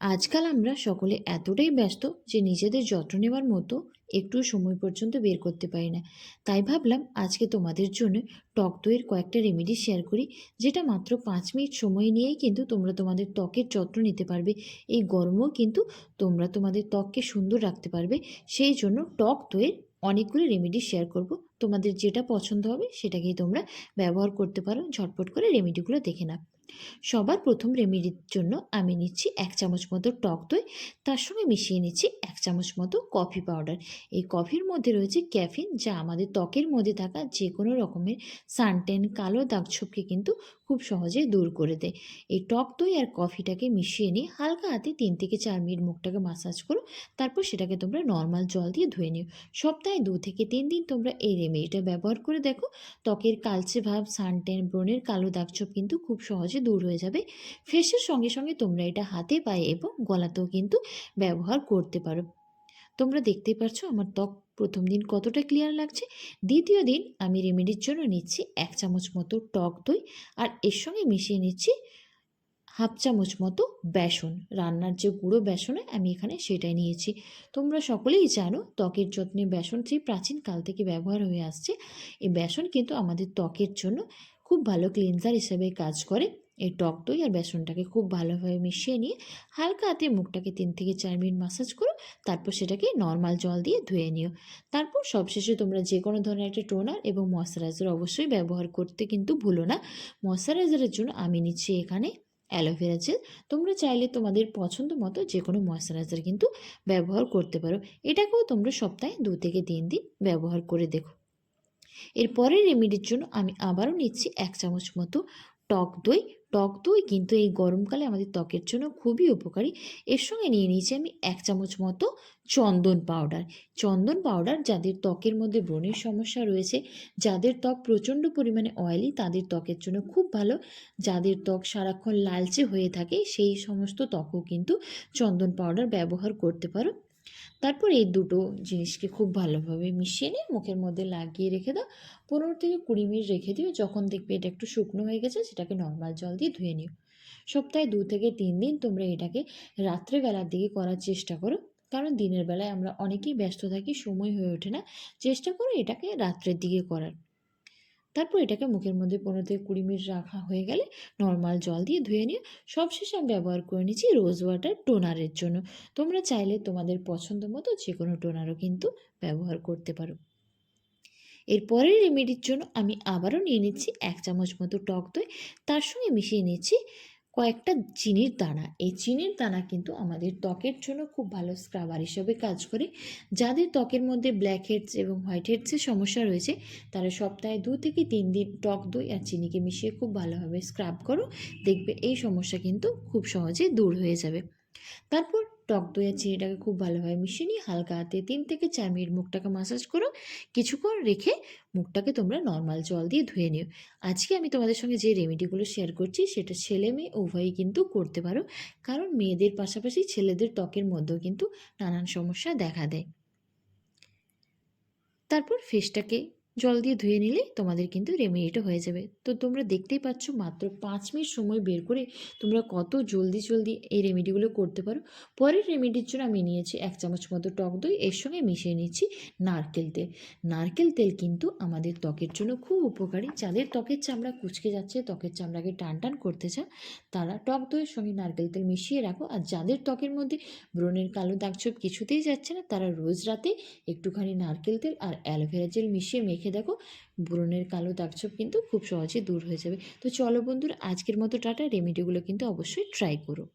আজকাল আমরা সকলে এতটাই ব্যস্ত যে নিজেদের যত্ন নেওয়ার মতো একটু সময় পর্যন্ত বের করতে পারি না। তাই ভাবলাম আজকে তোমাদের জন্য টক দইয়ের কয়েকটা রেমেডি শেয়ার করি, যেটা মাত্র পাঁচ মিনিট সময় নিয়েই কিন্তু তোমরা তোমাদের ত্বকের যত্ন নিতে পারবে। এই গরমও কিন্তু তোমরা তোমাদের ত্বককে সুন্দর রাখতে পারবে। সেই জন্য টক দইয়ের অনেকগুলো রেমেডি শেয়ার করব। তোমাদের যেটা পছন্দ হবে সেটাকেই তোমরা ব্যবহার করতে পারো, ঝটপট করে রেমেডিগুলো দেখে নাও। সবার প্রথম রেমেডির জন্য আমি নিচ্ছি এক চামচ মতো টক দই, তার সঙ্গে মিশিয়ে নিচ্ছি এক চামচ মতো কফি পাউডার এই কফির মধ্যে রয়েছে ক্যাফিন যা আমাদের ত্বকের মধ্যে থাকা যে কোনো রকমের সানটেন কালো দাগ ছোপকে কিন্তু খুব সহজে দূর করে দেয়। এই টক দই আর কফিটাকে মিশিয়ে নিয়ে হালকা হাতে তিন থেকে চার মিনিট মুখটাকে মাসাজ করো, তারপর সেটাকে তোমরা নর্মাল জল দিয়ে ধুয়ে নিও। সপ্তাহে দু থেকে তিন দিন তোমরা এই রেমেডিটা ব্যবহার করে দেখো। ত্বকের কালচে ভাব সানটেন ব্রণের কালো দাগছোপ কিন্তু খুব সহজে দূর হয়ে যাবে। ফেসের সঙ্গে সঙ্গে তোমরা এটা হাতে, পায়ে এবং গলাতেও কিন্তু ব্যবহার করতে পারো। তোমরা দেখতেই পারছ আমার ত্বক প্রথম দিন কতটা ক্লিয়ার লাগছে। দ্বিতীয় দিন আমি রেমেডির জন্য নিচ্ছি এক চামচ মতো টক দই আর এর সঙ্গে মিশিয়ে নিচ্ছি হাফ চামচ মতো বেসন। রান্নার যে গুঁড়ো বেসনে আমি এখানে সেটাই নিয়েছি। তোমরা সকলেই জানো ত্বকের যত্নে বেসন সেই প্রাচীনকাল থেকে ব্যবহার হয়ে আসছে, এই বেসন কিন্তু আমাদের ত্বকের জন্য খুব ভালো ক্লিনজার হিসেবে কাজ করে। এই টক দই আর বেসনটাকে খুব ভালোভাবে মিশিয়ে নিয়ে হালকা হাতে মুখটাকে তিন থেকে চার মিনিট মাসাজ করো, তারপর সেটাকে নর্মাল জল দিয়ে ধুয়ে নিও। তারপর সবশেষে তোমরা যে কোনো ধরনের একটা টোনার এবং ময়শ্চারাইজার অবশ্যই ব্যবহার করতে কিন্তু ভুলো না। ময়শ্চারাইজারের জন্য আমি নিচ্ছি এখানে অ্যালোভেরা জেল তোমরা চাইলে তোমাদের পছন্দ মতো যে কোনো ময়শ্চারাইজার কিন্তু ব্যবহার করতে পারো। এটাকেও তোমরা সপ্তাহে দু থেকে তিন দিন ব্যবহার করে দেখো। এর পরের রেমেডির জন্য আমি আবারও নিচ্ছি এক চামচ মতো টক দই। টক দই কিন্তু এই গরমকালে আমাদের ত্বকের জন্য খুবই উপকারী। এর সঙ্গে নিয়ে নিয়েছি আমি এক চামচ মতো চন্দন পাউডার। চন্দন পাউডার যাদের ত্বকের মধ্যে ব্রণের সমস্যা রয়েছে, যাদের ত্বক প্রচণ্ড পরিমাণে অয়েলি তাদের ত্বকের জন্য খুব ভালো। যাদের ত্বক সারাক্ষণ লালচে হয়ে থাকে, সেই সমস্ত ত্বকও কিন্তু চন্দন পাউডার ব্যবহার করতে পারো। তারপর এই দুটো জিনিসকে খুব ভালোভাবে মিশিয়ে নিয়ে মুখের মধ্যে লাগিয়ে রেখে দাও। পনেরো থেকে কুড়ি মিনিট রেখে দিও। যখন দেখবে এটা একটু শুকনো হয়ে গেছে, সেটাকে নর্মাল জল দিয়ে ধুয়ে নিও। সপ্তাহে দু থেকে তিন দিন তোমরা এটাকে রাত্রেবেলার দিকে করার চেষ্টা করো। কারণ দিনের বেলায় আমরা অনেকেই ব্যস্ত থাকি, সময় হয়ে ওঠে না। চেষ্টা করো এটাকে রাত্রের দিকে করার। তারপর এটাকে মুখের মধ্যে পনেরো থেকে কুড়ি মিনিট রাখা হয়ে গেলে নর্মাল জল দিয়ে ধুয়ে নিয়ে সবশেষে আমি ব্যবহার করে নিয়েছি রোজ ওয়াটার টোনারের জন্য। তোমরা চাইলে তোমাদের পছন্দ মতো যে কোনো টোনারও কিন্তু ব্যবহার করতে পারো। এরপরের রেমেডির জন্য আমি আবারও নিয়ে নিচ্ছি এক চামচ মতো টক দই। তার সঙ্গে মিশিয়ে নিচ্ছি কয়েকটা চিনির দানা। এই চিনির দানা কিন্তু আমাদের ত্বকের জন্য খুব ভালো স্ক্রাবার হিসেবে কাজ করে। যাদের ত্বকের মধ্যে ব্ল্যাক হেডস এবং হোয়াইট হেডসের সমস্যা রয়েছে, তারা সপ্তাহে দু থেকে তিন দিন টক দই আর চিনিকে মিশিয়ে খুব ভালোভাবে স্ক্রাব করো। দেখবে এই সমস্যা কিন্তু খুব সহজে দূর হয়ে যাবে। তারপর টক দই আর চিনিটাকে খুব ভালোভাবে মিশিয়ে নিয়ে হালকা হাতে তিন থেকে চার মিনিট মুখটাকে মাসাজ করো কিছুক্ষণ রেখে মুখটাকে তোমরা নর্মাল জল দিয়ে ধুয়ে নিও। আজকে আমি তোমাদের সঙ্গে যে রেমেডিগুলো শেয়ার করছি সেটা ছেলে মেয়ে উভয়ই কিন্তু করতে পারো। কারণ মেয়েদের পাশাপাশি ছেলেদের ত্বকের মধ্যেও কিন্তু নানান সমস্যা দেখা দেয়। তারপর ফেসটাকে জল দিয়ে ধুয়ে নিলে তোমাদের কিন্তু রেমেডিটা হয়ে যাবে। তো তোমরা দেখতেই পাচ্ছ মাত্র পাঁচ মিনিট সময় বের করে তোমরা কত জলদি জলদি এই রেমেডিগুলো করতে পারো। পরের রেমেডির জন্য আমি নিয়েছি এক চামচ মতো টক দই, এর সঙ্গে মিশিয়ে নিচ্ছি নারকেল তেল। নারকেল তেল কিন্তু আমাদের ত্বকের জন্য খুব উপকারী। যাদের ত্বকের চামড়া কুচকে যাচ্ছে, ত্বকের চামড়াকে টান টান করতে চান তারা টক দইয়ের সঙ্গে নারকেল তেল মিশিয়ে রাখো। আর যাদের ত্বকের মধ্যে ব্রণের কালো দাগছোপ কিছুতেই যাচ্ছে না, তারা রোজ রাতে একটুখানি নারকেল তেল আর অ্যালোভেরা জেল মিশিয়ে মেখে দেখো, ব্রণের কালো দাগছোপ কিন্তু খুব সহজে দূর হয়ে যাবে। তো চলো বন্ধুরা, আজকের মতো টাটা। রেমিডিগুলো কিন্তু অবশ্যই ট্রাই করো।